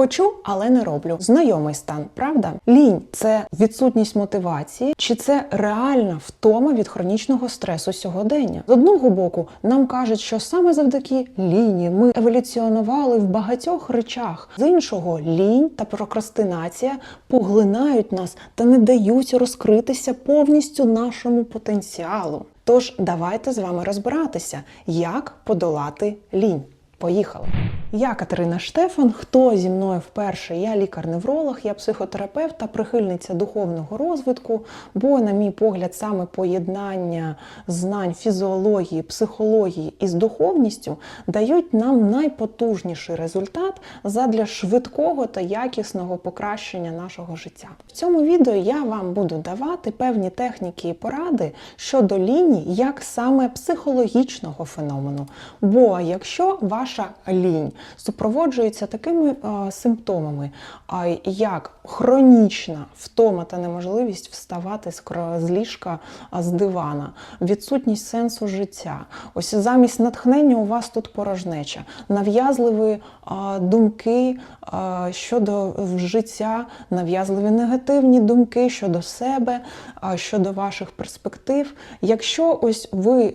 Хочу, але не роблю. Знайомий стан, правда? Лінь це відсутність мотивації, чи це реальна втома від хронічного стресу сьогодення? З одного боку, нам кажуть, що саме завдяки ліні ми еволюціонували в багатьох речах. З іншого, лінь та прокрастинація поглинають нас та не дають розкритися повністю нашому потенціалу. Тож давайте з вами розбиратися, як подолати лінь. Поїхали! Я Катерина Штефан. Хто зі мною вперше? Я лікар-невролог, я психотерапевт та прихильниця духовного розвитку. Бо, на мій погляд, саме поєднання знань фізіології, психології із духовністю дають нам найпотужніший результат задля швидкого та якісного покращення нашого життя. В цьому відео я вам буду давати певні техніки і поради щодо ліній, як саме психологічного феномену. Бо якщо ваша лінь супроводжується такими е, симптомами, а як хронічна втома та неможливість вставати з з ліжка а, з дивана, відсутність сенсу життя. Ось замість натхнення у вас тут порожнеча, нав'язливі а, думки а, щодо життя, нав'язливі негативні думки щодо себе, а, щодо ваших перспектив. Якщо ось ви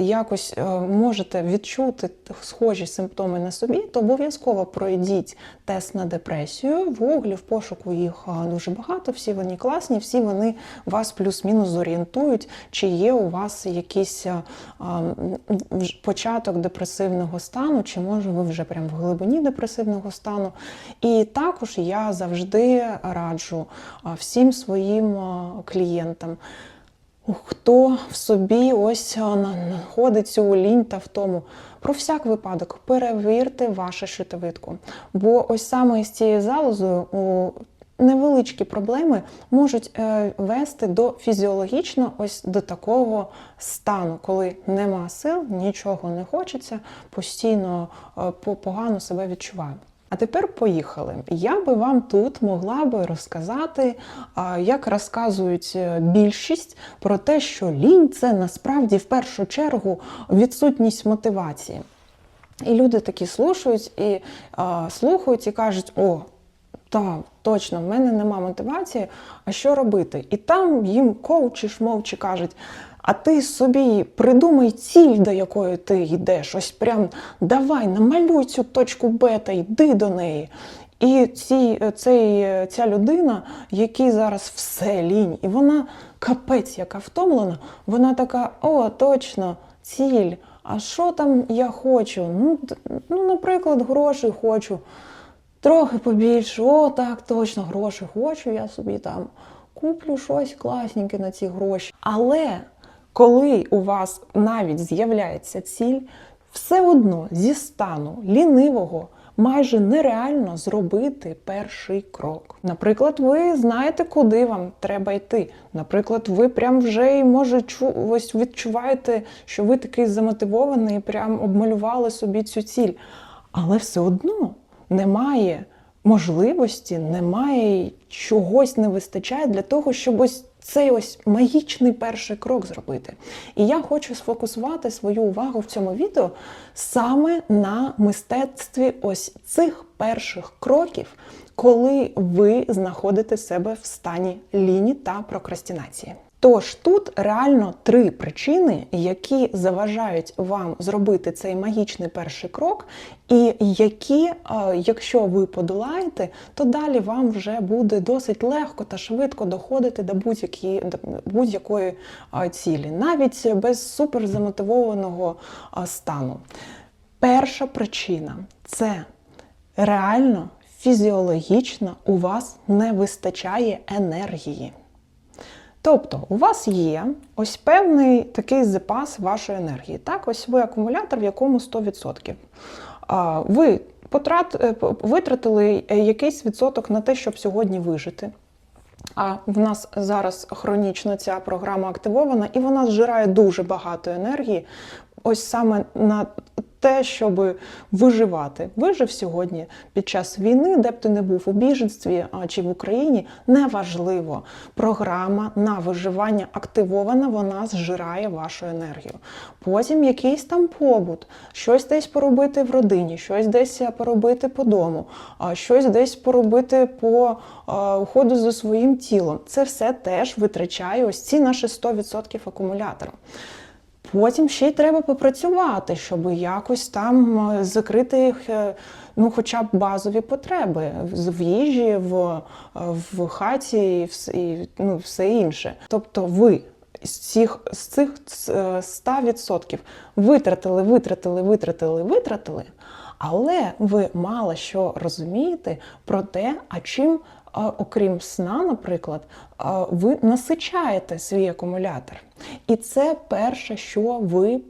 якось е, можете відчути схожі симптоми на собі, то обов'язково пройдіть тест на депресію. В Гуглі в пошуку їх дуже багато, всі вони класні, всі вони вас плюс-мінус зорієнтують, чи є у вас якийсь початок депресивного стану, чи може ви вже прям в глибині депресивного стану. І також я завжди раджу всім своїм клієнтам. Хто в собі ось знаходить цю лінь та втому. Про всяк випадок перевірте вашу щитовидку. Бо ось саме з цією залозою невеличкі проблеми можуть е, вести до фізіологічно ось до такого стану, коли нема сил, нічого не хочеться, постійно е, погано себе відчуваю. А тепер поїхали. Я би вам тут могла би розказати, як розказують е, більшість про те, що лінь це насправді в першу чергу відсутність мотивації. І люди такі слухають і а, слухають і кажуть: о, так, точно, в мене нема мотивації, а що робити? І там їм коучі шмовчі кажуть. А ти собі придумай ціль, до якої ти йдеш. Ось прям давай, намалюй цю точку Б та йди до неї. І ці, цей, ця людина, якій зараз все лінь, і вона капець, яка втомлена, вона така: о, точно, ціль. А що там я хочу? Ну, ну наприклад, грошей хочу. Трохи побільше, о, так, точно, гроші хочу, я собі там куплю щось класненьке на ці гроші. Але коли у вас навіть з'являється ціль, все одно зі стану лінивого майже нереально зробити перший крок. Наприклад, ви знаєте, куди вам треба йти. Наприклад, ви прям вже і може чу- ось відчуваєте, що ви такий замотивований, і прям обмалювали собі цю ціль. Але все одно немає можливості, немає чогось не вистачає для того, щоб ось цей ось магічний перший крок зробити. І я хочу сфокусувати свою увагу в цьому відео саме на мистецтві ось цих перших кроків, коли ви знаходите себе в стані ліні та прокрастинації. Тож тут реально три причини, які заважають вам зробити цей магічний перший крок, і які, е, якщо ви подолаєте, то далі вам вже буде досить легко та швидко доходити до будь-якої е, цілі, навіть без суперзамотивованого е, стану. Перша причина це реально фізіологічно у вас не вистачає енергії. Тобто, у вас є ось певний такий запас вашої енергії. Так, ось ви акумулятор, в якому 100%. А, Ви потрат, е, витратили е, якийсь відсоток на те, щоб сьогодні вижити. А в нас зараз хронічно ця програма активована, і вона зжирає дуже багато енергії. Ось саме на те, щоб виживати. Вижив сьогодні під час війни, де б ти не був у біженстві чи в Україні, неважливо. Програма на виживання активована, вона зжирає вашу енергію. Потім якийсь там побут, щось десь поробити в родині, щось десь поробити по дому, щось десь поробити по уходу за своїм тілом. Це все теж витрачає ось ці наші 100% акумулятора. Потім ще й треба попрацювати, щоб якось там е, закрити е, ну, хоча б базові потреби в їжі, в, е, в хаті і, вс- і ну, все інше. Тобто ви з цих, з цих е, 100% витратили, витратили, витратили, витратили, але ви мало що розумієте про те, а чим, окрім сна, наприклад, ви насичаєте свій акумулятор. І це перше, що ви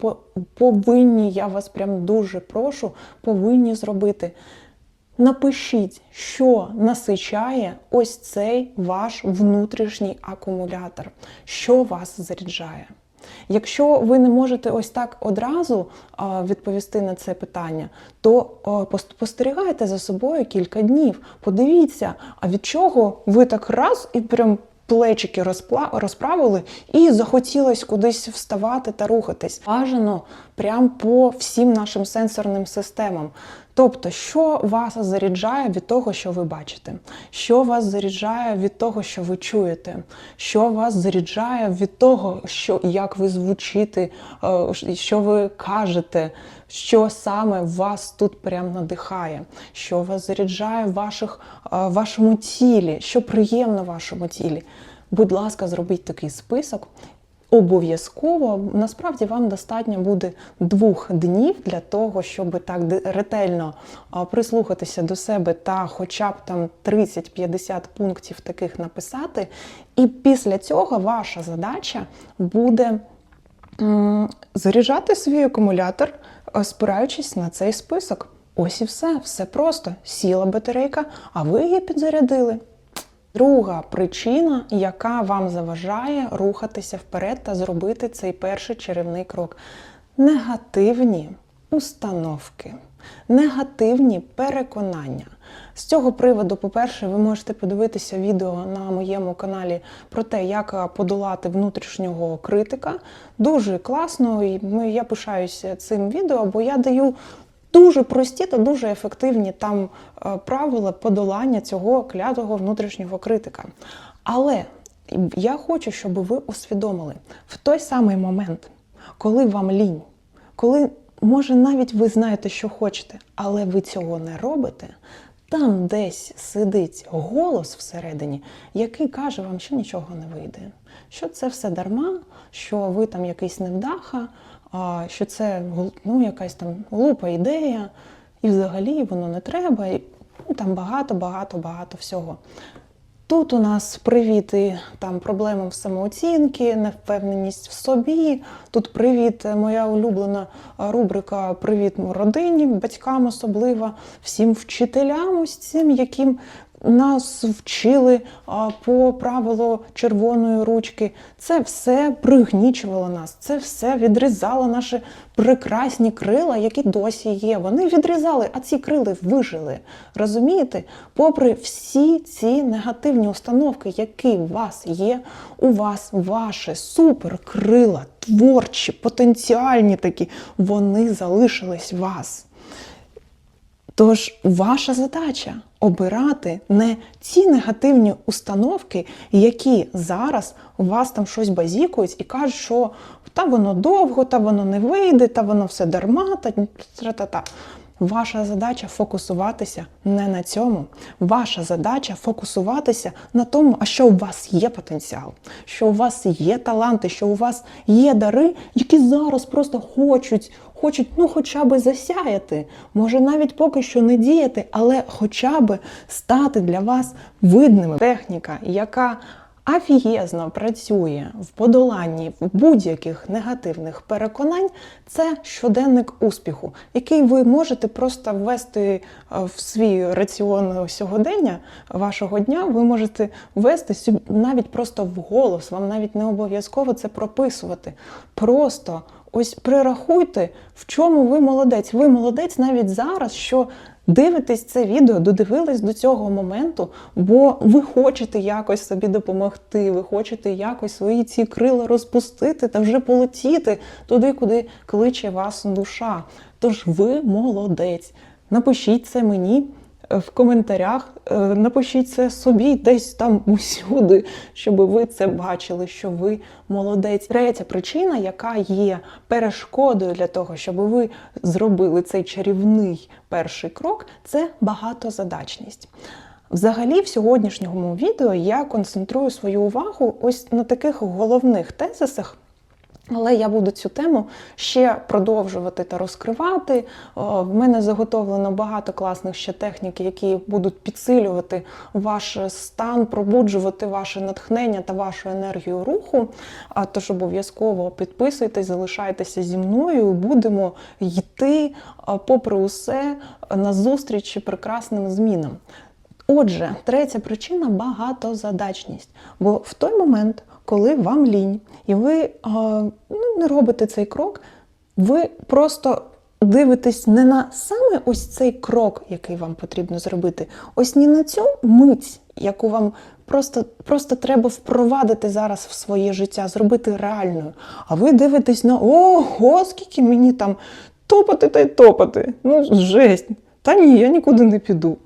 повинні, я вас прям дуже прошу, повинні зробити. Напишіть, що насичає ось цей ваш внутрішній акумулятор, що вас заряджає. Якщо ви не можете ось так одразу відповісти на це питання, то а, пос- спостерігайте за собою кілька днів. Подивіться, а від чого ви так раз і прям плечики розправили і захотілось кудись вставати та рухатись. Бажано прям по всім нашим сенсорним системам. Тобто, що вас заряджає від того, що ви бачите, що вас заряджає від того, що ви чуєте, що вас заряджає від того, що як ви звучите, е, що ви кажете, що саме вас тут прям надихає, що вас заряджає в ваших, е, вашому тілі, що приємно вашому тілі. Будь ласка, зробіть такий список. Обов'язково насправді вам достатньо буде двох днів для того, щоб так ретельно прислухатися до себе та хоча б там 30-50 пунктів таких написати. І після цього ваша задача буде заряджати свій акумулятор, спираючись на цей список. Ось і все, все просто. Сіла батарейка, а ви її підзарядили. Друга причина, яка вам заважає рухатися вперед та зробити цей перший чарівний крок негативні установки, негативні переконання. З цього приводу, по-перше, ви можете подивитися відео на моєму каналі про те, як е, подолати внутрішнього критика. Дуже класно, і я пишаюся цим відео, бо я даю дуже прості та дуже ефективні там е, правила подолання цього клятого внутрішнього критика. Але я хочу, щоб ви усвідомили в той самий момент, коли вам лінь, коли, може, навіть ви знаєте, що хочете, але ви цього не робите. Там десь сидить голос всередині, який каже вам, що нічого не вийде, що це все дарма, що ви там якийсь невдаха, що це ну, якась там глупа ідея, і взагалі воно не треба, і ну, там багато, багато, багато всього. Тут у нас привіт і там проблеми в самооцінки, невпевненість в собі. Тут привіт, е, моя улюблена рубрика Привіт родині, батькам особливо, всім вчителям, цим, яким нас вчили по правилу червоної ручки. Це все пригнічувало нас, це все відрізало наші прекрасні крила, які досі є. Вони відрізали, а ці крили вижили. Розумієте? Попри всі ці негативні установки, які у вас є, у вас ваші суперкрила, творчі, потенціальні такі, вони залишились вас. Тож ваша задача обирати не ці негативні установки, які зараз у вас там щось базікують і кажуть, що та воно довго, та воно не вийде, та воно все дарма, та тра-та-та. Ваша задача фокусуватися не на цьому. Ваша задача фокусуватися на тому, а що у вас є потенціал, що у вас є таланти, що у вас є дари, які зараз просто хочуть, хочуть ну хоча б засяяти. Може навіть поки що не діяти, але хоча б стати для вас видними. Техніка, яка афієзно працює в подоланні будь-яких негативних переконань, це щоденник успіху, який ви можете просто ввести е, в свій раціон сьогодення вашого дня. Ви можете ввести навіть просто в голос, вам навіть не обов'язково це прописувати. Просто ось прирахуйте, в чому ви молодець. Ви молодець навіть зараз, що дивитесь це відео, додивились до цього моменту, бо ви хочете якось собі допомогти, ви хочете якось свої ці крила розпустити та вже полетіти туди, куди кличе вас душа. Тож ви молодець. Напишіть це мені в коментарях, е, напишіть це собі десь там усюди, щоб ви це бачили, що ви молодець. Третя причина, яка є перешкодою для того, щоб ви зробили цей чарівний перший крок, це багатозадачність. Взагалі, в сьогоднішньому відео я концентрую свою увагу ось на таких головних тезисах. Але я буду цю тему ще продовжувати та розкривати. В мене заготовлено багато класних ще технік, які будуть підсилювати ваш стан, пробуджувати ваше натхнення та вашу енергію руху. А Тож обов'язково підписуйтесь, залишайтеся зі мною. Будемо йти, попри усе, на зустрічі прекрасним змінам. Отже, третя причина багатозадачність. Бо в той момент, коли вам лінь, і ви ну, не робите цей крок, ви просто дивитесь не на саме ось цей крок, який вам потрібно зробити, ось не на цю мить, яку вам просто, просто треба впровадити зараз в своє життя, зробити реальною. А ви дивитесь на ого, скільки мені там топати та й топати. Ну, жесть. Та ні, я нікуди не піду.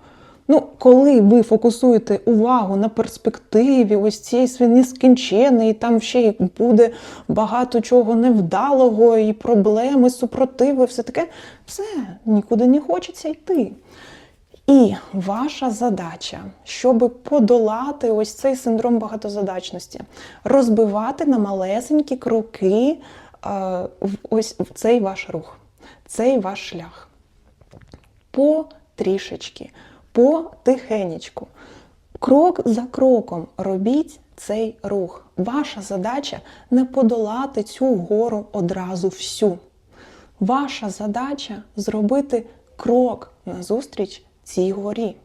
Ну, коли ви фокусуєте увагу на перспективі, ось цієї свій нескінченої, там ще буде багато чого невдалого, і проблеми, супротиви, все таке, все, нікуди не хочеться йти. І ваша задача, щоб подолати ось цей синдром багатозадачності, розбивати на малесенькі кроки е, ось в цей ваш рух, цей ваш шлях потрішечки, потихенечку. Крок за кроком робіть цей рух. Ваша задача не подолати цю гору одразу всю. Ваша задача зробити крок назустріч цій горі.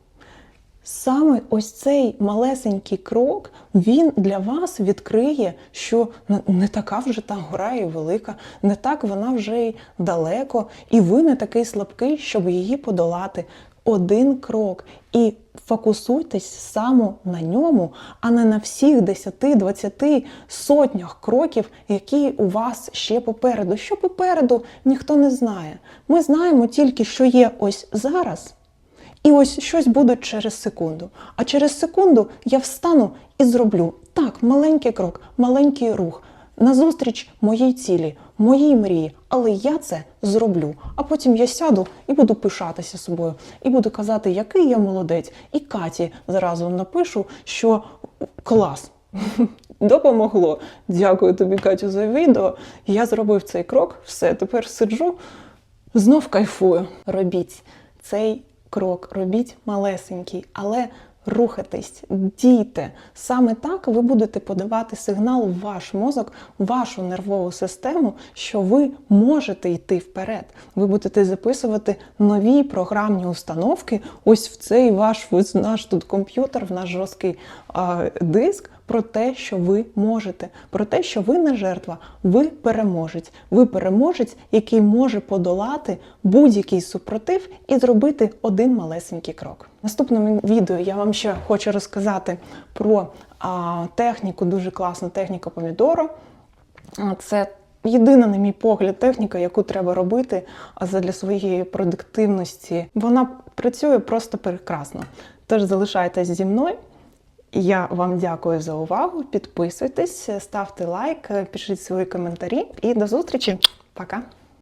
Саме ось цей малесенький крок, він для вас відкриє, що не- така вже та гора і велика, не так вона вже й далеко, і ви не такий слабкий, щоб її подолати. Один крок. І фокусуйтесь саме на ньому, а не на всіх 10, 20, сотнях кроків, які у вас ще попереду. Що попереду, ніхто не знає. Ми знаємо тільки, що є ось зараз. І ось щось буде через секунду. А через секунду я встану і зроблю так, маленький крок, маленький рух назустріч моїй цілі, моїй мрії. Але я це зроблю. А потім я сяду і буду пишатися собою, і буду казати, який я молодець. І Каті зразу напишу, що клас. Допомогло. Дякую тобі, Катю, за відео. Я зробив цей крок. Все, тепер сиджу, знов кайфую. Робіть цей крок, робіть малесенький, але рухайтесь, дійте. Саме так ви будете подавати сигнал в ваш мозок, в вашу нервову систему, що ви можете йти вперед. Ви будете записувати нові програмні установки. Ось в цей ваш ось наш тут комп'ютер, в наш жорсткий а, диск. Про те, що ви можете, про те, що ви не жертва, ви переможець. Ви переможець, який може подолати будь-який супротив і зробити один малесенький крок. Наступному відео я вам ще хочу розказати про а, техніку, дуже класну техніку помідору. Це єдина, на мій погляд, техніка, яку треба робити для своєї продуктивності. Вона працює просто прекрасно. Тож залишайтесь зі мною. Я вам дякую за увагу. Підписуйтесь, ставте лайк, пишіть свої коментарі і до зустрічі. Пока!